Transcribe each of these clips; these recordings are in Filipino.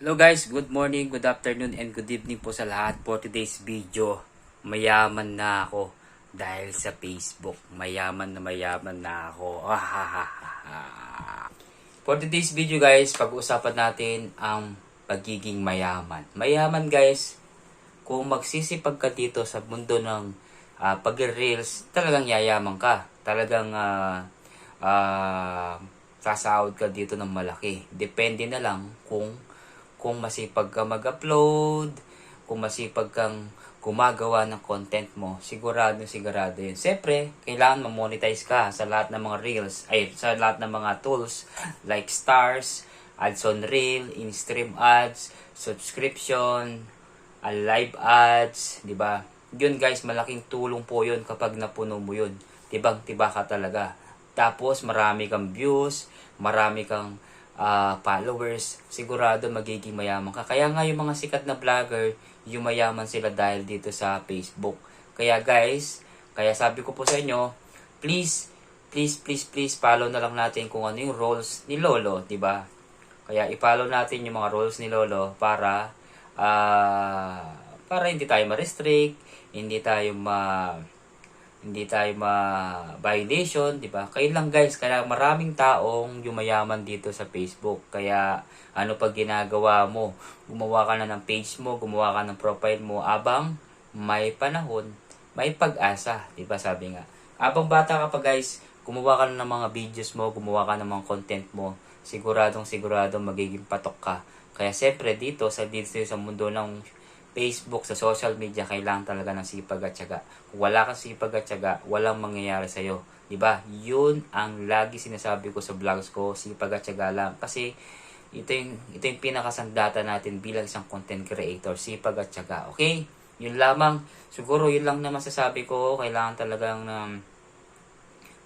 Hello guys, good morning, good afternoon, and good evening po sa lahat for today's video. Mayaman na ako dahil sa Facebook. Mayaman na mayaman na ako. for today's video guys, pag-uusapan natin ang pagiging mayaman. Mayaman guys, kung magsisipag ka dito sa mundo ng uh, pag-reels, talagang yayaman ka. Talagang ah, ah, sasahod ka dito ng malaki. Depende na lang kung kung masipag ka mag-upload, kung masipag kang gumagawa ng content mo, sigurado, sigurado yun. Siyempre, kailangan ma-monetize ka sa lahat ng mga reels, ay, sa lahat ng mga tools, like stars, ads on reel, in-stream ads, subscription, uh, live ads, di ba? Yun guys, malaking tulong po yun kapag napuno mo yun. Tibang-tiba ka talaga. Tapos, marami kang views, marami kang ah, followers, sigurado magiging mayaman ka. Kaya nga yung mga sikat na vlogger, yung mayaman sila dahil dito sa Facebook. Kaya guys, kaya sabi ko po sa inyo, please, please, please, please, follow na lang natin kung ano yung roles ni Lolo, di ba? Kaya i-follow natin yung mga roles ni Lolo para ah para hindi tayo ma-restrict, hindi tayo ma hindi tayo ma-violation, di ba? Kayo lang guys, kaya maraming taong yumayaman dito sa Facebook. Kaya ano pag ginagawa mo? Gumawa ka na ng page mo, gumawa ka ng profile mo, abang may panahon, may pag-asa, di ba sabi nga. Abang bata ka pa guys, gumawa ka na ng mga videos mo, gumawa ka ng mga content mo, siguradong siguradong magiging patok ka. Kaya siyempre dito, sa dito sa mundo ng Facebook, sa social media, kailangan talaga ng sipag at syaga. Kung wala kang sipag at syaga, walang mangyayari sa'yo. Di ba? Yun ang lagi sinasabi ko sa vlogs ko, sipag at syaga lang. Kasi ito yung, ito yung pinakasandata natin bilang isang content creator, sipag at syaga. Okay? Yun lamang. Siguro yun lang na masasabi ko. Kailangan talagang um,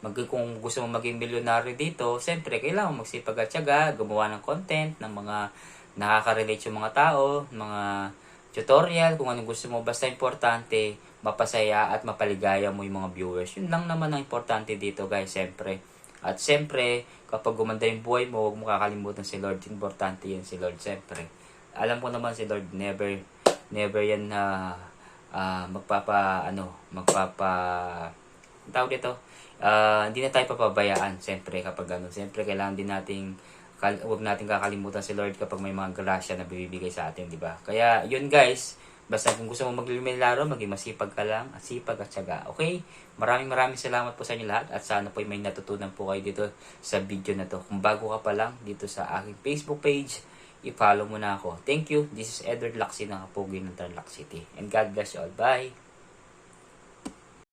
mag, kung gusto mo maging milyonaryo dito, siyempre, kailangan magsipag at syaga, gumawa ng content, ng mga nakaka-relate yung mga tao, mga tutorial, kung anong gusto mo. Basta importante, mapasaya at mapaligaya mo yung mga viewers. Yun lang naman ang importante dito guys, siyempre. At siyempre, kapag gumanda yung buhay mo, huwag mo kakalimutan si Lord. Importante yan si Lord, siyempre. Alam ko naman si Lord, never, never yan na ah, magpapa, ano, magpapa, tawag dito, Ah, hindi na tayo papabayaan, siyempre, kapag ano. Siyempre, kailangan din nating kal- huwag natin kakalimutan si Lord kapag may mga grasya na bibigay sa atin, di ba? Kaya, yun guys, basta kung gusto mo maglilaro, maging masipag ka lang, at sipag at syaga, okay? Maraming maraming salamat po sa inyo lahat at sana po may natutunan po kayo dito sa video na to. Kung bago ka pa lang dito sa aking Facebook page, i-follow mo na ako. Thank you. This is Edward Laxi ng Kapugi ng Tarlac City. And God bless you all. Bye!